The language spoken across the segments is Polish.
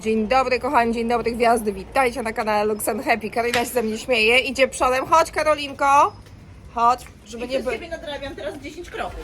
Dzień dobry kochani, dzień dobry gwiazdy, witajcie na kanale Lux and Happy. Karolina się ze mnie śmieje, idzie przodem. Chodź Karolinko, chodź, żeby nie Nie było... ciebie nadrabiam teraz 10 kroków.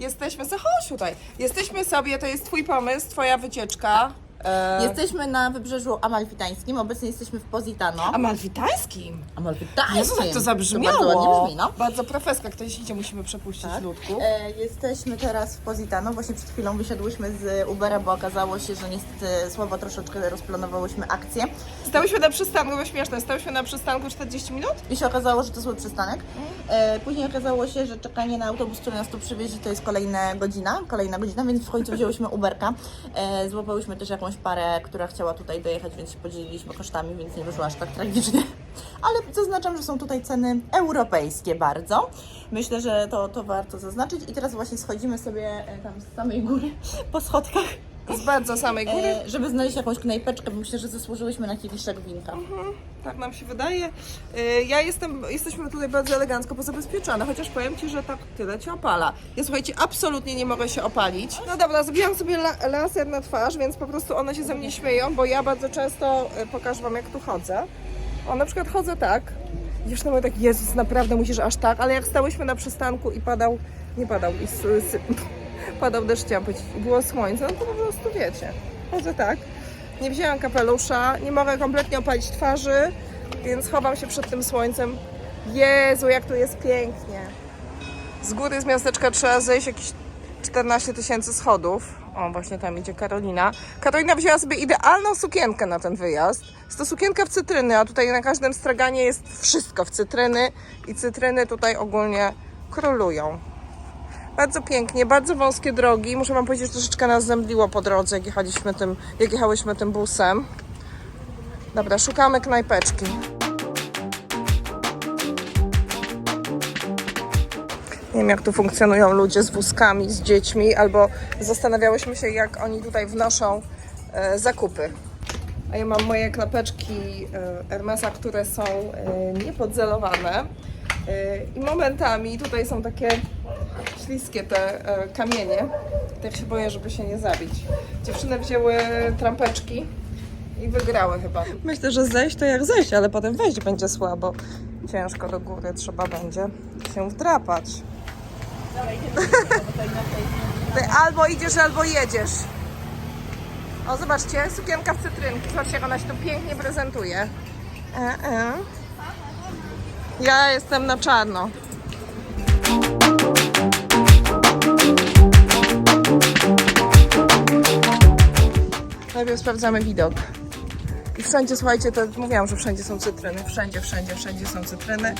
Jesteśmy sobie, chodź tutaj. Jesteśmy sobie, to jest twój pomysł, twoja wycieczka. E... Jesteśmy na wybrzeżu amalfitańskim, obecnie jesteśmy w Positano. Amalfitańskim. Amalfitańskim. Jezu, jak to zabrzmiało. To bardzo ładnie brzmi, no. Bardzo profeska, ktoś idzie, musimy przepuścić Tak. ludku. E, jesteśmy teraz w Positano, właśnie przed chwilą wysiadłyśmy z Ubera, bo okazało się, że niestety słabo troszeczkę rozplanowałyśmy akcję Stałyśmy na przystanku, bo śmieszne, stałyśmy na przystanku 40 minut? i się okazało, że to zły przystanek. E, później okazało się, że czekanie na autobus, który nas tu przywiezie, to jest kolejna godzina, kolejna godzina, więc w końcu wzięłyśmy Uberka. E, złapałyśmy też jakąś parę, która chciała tutaj dojechać, więc się podzieliliśmy kosztami, więc nie wyszło aż tak tragicznie. Ale zaznaczam, że są tutaj ceny europejskie bardzo. Myślę, że to, to warto zaznaczyć. I teraz właśnie schodzimy sobie e, tam z samej góry po schodkach, Z bardzo samej góry. e, żeby znaleźć jakąś knajpeczkę, bo myślę, że zasłużyłyśmy na kieliszek winka. Tak nam się wydaje. Y, Ja jestem, jesteśmy tutaj bardzo elegancko pozabezpieczone, chociaż powiem Ci, że tak tyle Cię opala. Ja słuchajcie, absolutnie nie mogę się opalić. No dobra, zrobiłam sobie la laser na twarz, więc po prostu one się ze mnie śmieją, bo ja bardzo często, y, pokażę Wam jak tu chodzę. O, na przykład chodzę tak. Już na tak, Jezus, naprawdę musisz aż tak, ale jak stałyśmy na przystanku i padał, nie padał, i sy, sy, padał deszcz, było słońce, no to po prostu wiecie, chodzę tak. Nie wzięłam kapelusza, nie mogę kompletnie opalić twarzy, więc chowam się przed tym słońcem. Jezu, jak tu jest pięknie. Z góry z miasteczka trzeba zejść jakieś 14 tysięcy schodów. O, właśnie tam idzie Karolina. Karolina wzięła sobie idealną sukienkę na ten wyjazd. Jest to sukienka w cytryny, a tutaj na każdym straganie jest wszystko w cytryny i cytryny tutaj ogólnie królują. Bardzo pięknie, bardzo wąskie drogi. Muszę Wam powiedzieć, że troszeczkę nas zemdliło po drodze, jak, jechaliśmy tym, jak jechałyśmy tym busem. Dobra, szukamy knajpeczki. Nie wiem, jak tu funkcjonują ludzie z wózkami, z dziećmi, albo zastanawiałyśmy się, jak oni tutaj wnoszą e, zakupy. A ja mam moje klapeczki e, Hermesa, które są e, niepodzelowane. E, I momentami tutaj są takie śliskie te e, kamienie. Tak się boję, żeby się nie zabić. Dziewczyny wzięły trampeczki i wygrały chyba. Myślę, że zejść to jak zejść, ale potem wejść będzie słabo. Ciężko do góry trzeba będzie się wdrapać. Ty albo idziesz, albo jedziesz. O, zobaczcie, sukienka w cytrynki. Zobaczcie, jak ona się tu pięknie prezentuje. E, e. Ja jestem na czarno. Najpierw sprawdzamy widok. I wszędzie, słuchajcie, to mówiłam, że wszędzie są cytryny. Wszędzie, wszędzie, wszędzie są cytryny.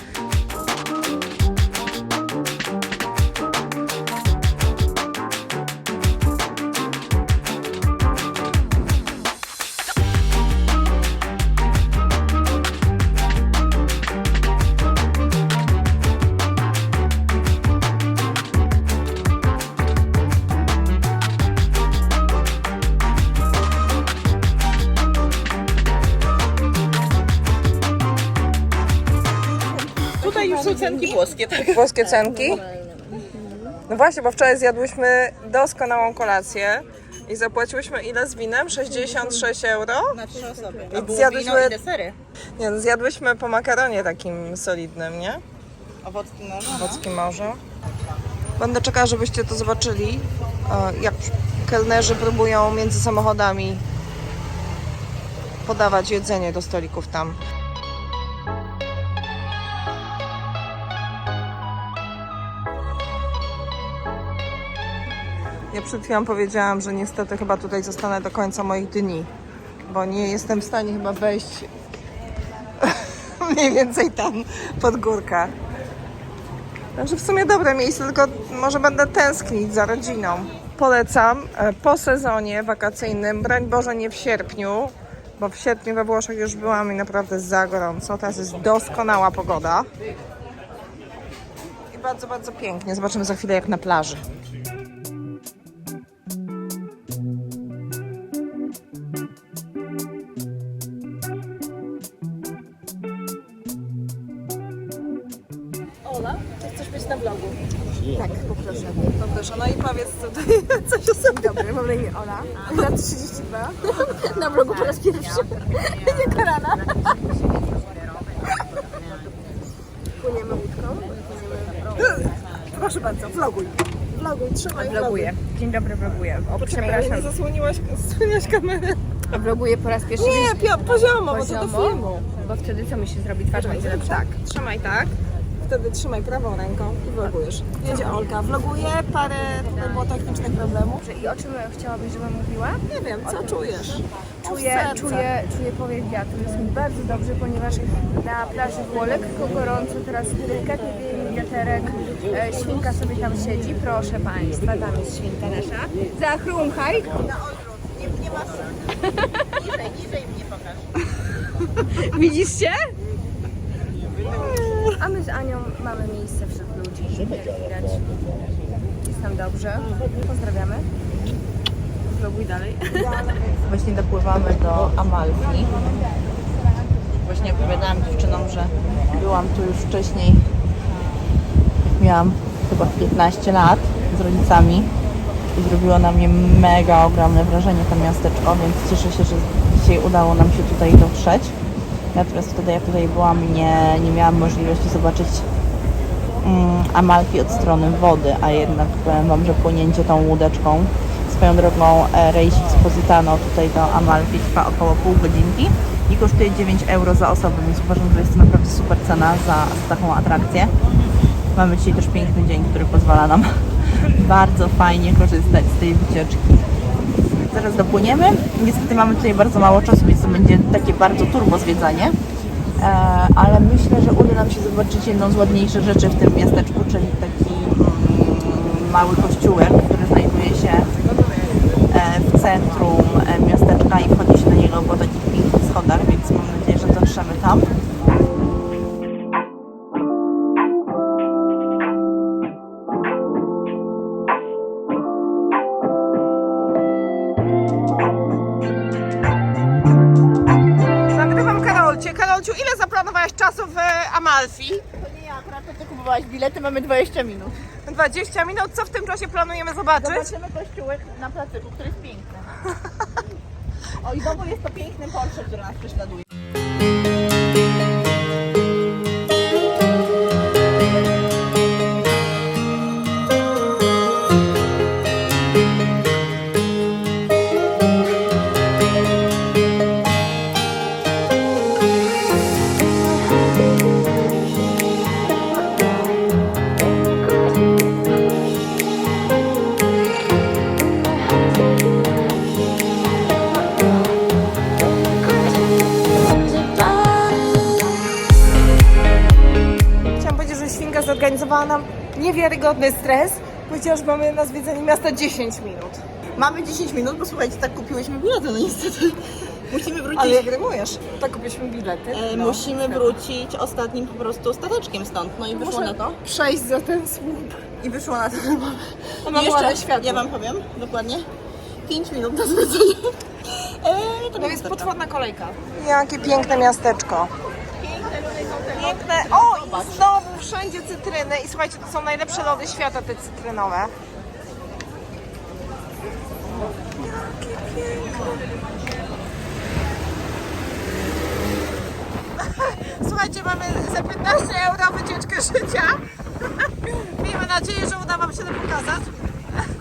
Cenki włoskie, tak? Włoskie cenki. No właśnie, bo wczoraj zjadłyśmy doskonałą kolację i zapłaciłyśmy ile z winem? 66 euro? Na trzy osoby. I A było zjadłyśmy- wino i desery. Nie, no, zjadłyśmy po makaronie takim solidnym, nie? Owocki noża, no. Wocki morze. Będę czekała, żebyście to zobaczyli, e, jak kelnerzy próbują między samochodami podawać jedzenie do stolików tam. Ja przed chwilą powiedziałam, że niestety chyba tutaj zostanę do końca moich dni, bo nie jestem w stanie chyba wejść mniej więcej tam pod górkę. Także w sumie dobre miejsce, tylko może będę tęsknić za rodziną. Polecam e, po sezonie wakacyjnym, broń Boże nie w sierpniu, bo w sierpniu we Włoszech już byłam i naprawdę za gorąco. Teraz jest doskonała pogoda. I bardzo, bardzo pięknie. Zobaczymy za chwilę jak na plaży. Tak, poproszę. Poproszę, no i powiedz tutaj coś o sobie. Dobry, mam na imię Ola. Lat 32. Na vlogu po raz pierwszy. Nie karana. Płyniemy łódką. Proszę bardzo, vloguj. Vloguj, trzymaj Vloguję. Dzień dobry, vloguję. O, ale nie przepraszam. zasłoniłaś, zasłoniłaś kamerę. Vloguję po raz pierwszy. Nie, więc pio, poziomo, bo to do poziomo, filmu. Bo wtedy co mi się zrobi? Twarz będzie lepsza. Tak, trzymaj tak. Wtedy trzymaj prawą ręką i vlogujesz. Jedzie Olka, vloguje, parę tutaj było technicznych problemów. I o czym chciałabyś, żebym mówiła? Nie wiem, co czujesz? Czuję, czuję, czuję powiew wiatru. Jest mi bardzo dobrze, ponieważ na plaży było lekko gorąco, teraz delikatnie wieje mi wiaterek. E, świnka sobie tam siedzi, proszę Państwa, tam jest świnka nasza. Zachrumchaj. Nie, nie masz... Niżej, niżej mnie pokaż. Widzicie? A my z Anią mamy miejsce wśród ludzi, jak widać. Jest nam dobrze. Pozdrawiamy. Vloguj dalej. Właśnie dopływamy do Amalfi. Właśnie opowiadałam dziewczynom, że byłam tu już wcześniej. Miałam chyba 15 lat z rodzicami i zrobiło na mnie mega ogromne wrażenie to miasteczko, więc cieszę się, że dzisiaj udało nam się tutaj dotrzeć. Natomiast wtedy jak tutaj byłam, nie, nie miałam możliwości zobaczyć mm, Amalfi od strony wody, a jednak powiem Wam, że płynięcie tą łódeczką swoją drogą e, rejsik z Positano tutaj do Amalfi trwa około pół godzinki i kosztuje 9 euro za osobę, więc uważam, że jest to naprawdę super cena za, za taką atrakcję. Mamy dzisiaj też piękny dzień, który pozwala nam bardzo fajnie korzystać z tej wycieczki. Zaraz dopłyniemy. Niestety mamy tutaj bardzo mało czasu, więc to będzie takie bardzo turbo zwiedzanie. E, ale myślę, że uda nam się zobaczyć jedną z ładniejszych rzeczy w tym miasteczku, czyli taki mm, mały kościółek, który znajduje się e, w centrum e, miasteczka i wchodzi się do niego po takich pięknych schodach, więc mam nadzieję, że dotrzemy tam. Zaplanowałaś czasu w Amalfi? To nie ja, akurat to ty kupowałaś bilety, mamy 20 minut. 20 minut. Co w tym czasie planujemy zobaczyć? Zobaczymy kościółek na placyku, który jest piękny. O i znowu jest to piękny Porsche, który nas prześladuje. Zorganizowała nam niewiarygodny stres. Że mamy na zwiedzanie miasta 10 minut. Mamy 10 minut, bo słuchajcie, tak kupiłyśmy bilety, no niestety. Musimy wrócić. Ale jak rymujesz, tak kupiliśmy bilety. E, No. musimy wrócić ostatnim po prostu stateczkiem stąd. No i wyszło na to. Przejść za ten słup. I wyszło na to. że mamy- A mamy ładne światło. ja wam powiem dokładnie. 5 minut na zwiedzenie. E, to To jest potworna kolejka. Jakie piękne miasteczko. Piękne. O, znowu wszędzie cytryny. I słuchajcie, to są najlepsze lody świata, te cytrynowe. Słuchajcie, mamy za 15 euro wycieczkę życia. Miejmy nadzieję, że uda Wam się to pokazać.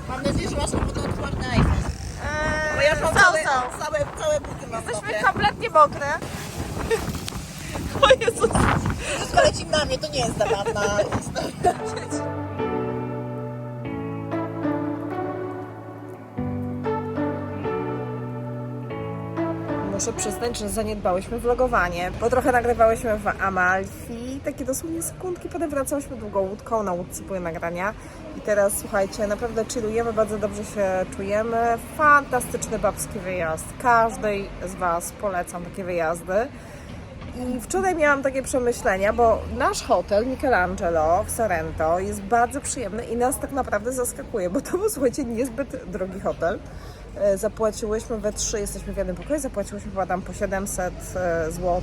Mam nadzieję, że masz potem otwarty iPhone. Eee, Bo ja mam całe, całe, całe buty mam Jesteśmy kompletnie mokre. O Jezus. Wszystko leci na mnie, to nie jest zabawna historia. Muszę przyznać, że zaniedbałyśmy vlogowanie, bo trochę nagrywałyśmy w Amalfi, takie dosłownie sekundki, potem wracałyśmy długą łódką, na łódce były nagrania i teraz słuchajcie, naprawdę chillujemy, bardzo dobrze się czujemy, fantastyczny babski wyjazd, każdej z Was polecam takie wyjazdy. I wczoraj miałam takie przemyślenia, bo nasz hotel Michelangelo w Sorrento jest bardzo przyjemny i nas tak naprawdę zaskakuje, bo to był, słuchajcie, niezbyt drogi hotel. E, Zapłaciłyśmy we trzy, jesteśmy w jednym pokoju, zapłaciłyśmy chyba tam po 700 zł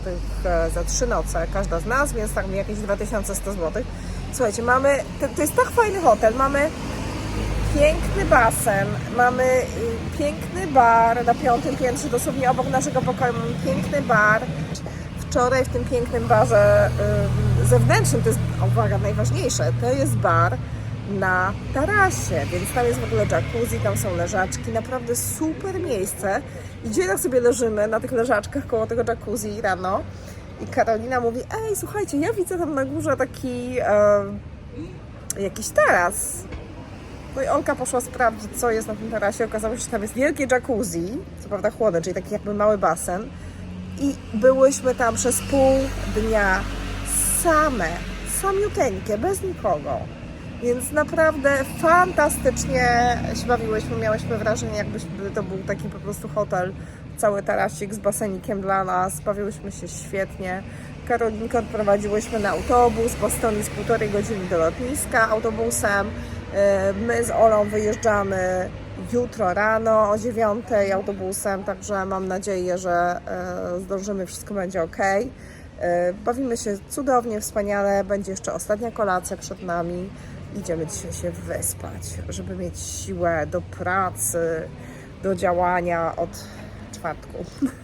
za trzy noce, każda z nas, więc tak mi jakieś 2100 zł. Słuchajcie, mamy, to, to jest tak fajny hotel, mamy piękny basen, mamy y, piękny bar na piątym piętrze, dosłownie obok naszego pokoju mamy piękny bar. Wczoraj w tym pięknym barze zewnętrznym, to jest, uwaga, najważniejsze, to jest bar na tarasie, więc tam jest w ogóle jacuzzi, tam są leżaczki, naprawdę super miejsce. I dzisiaj tak sobie leżymy na tych leżaczkach koło tego jacuzzi rano i Karolina mówi, ej, słuchajcie, ja widzę tam na górze taki jakiś taras. No i Olka poszła sprawdzić, co jest na tym tarasie. Okazało się, że tam jest wielkie jacuzzi, co prawda chłodne, czyli taki jakby mały basen. I byłyśmy tam przez pół dnia same, samiuteńkie, bez nikogo. Więc naprawdę fantastycznie się bawiłyśmy. Miałyśmy wrażenie, jakbyśmy to był taki po prostu hotel, cały tarasik z basenikiem dla nas. Bawiłyśmy się świetnie. Karolinkę odprowadziłyśmy na autobus, bo stąd jest półtorej godziny do lotniska autobusem. E, My z Olą wyjeżdżamy jutro rano o 9 autobusem, także mam nadzieję, że e, zdążymy, wszystko będzie ok. E, Bawimy się cudownie, wspaniale. Będzie jeszcze ostatnia kolacja przed nami. Idziemy dzisiaj się wyspać, żeby mieć siłę do pracy, do działania od czwartku.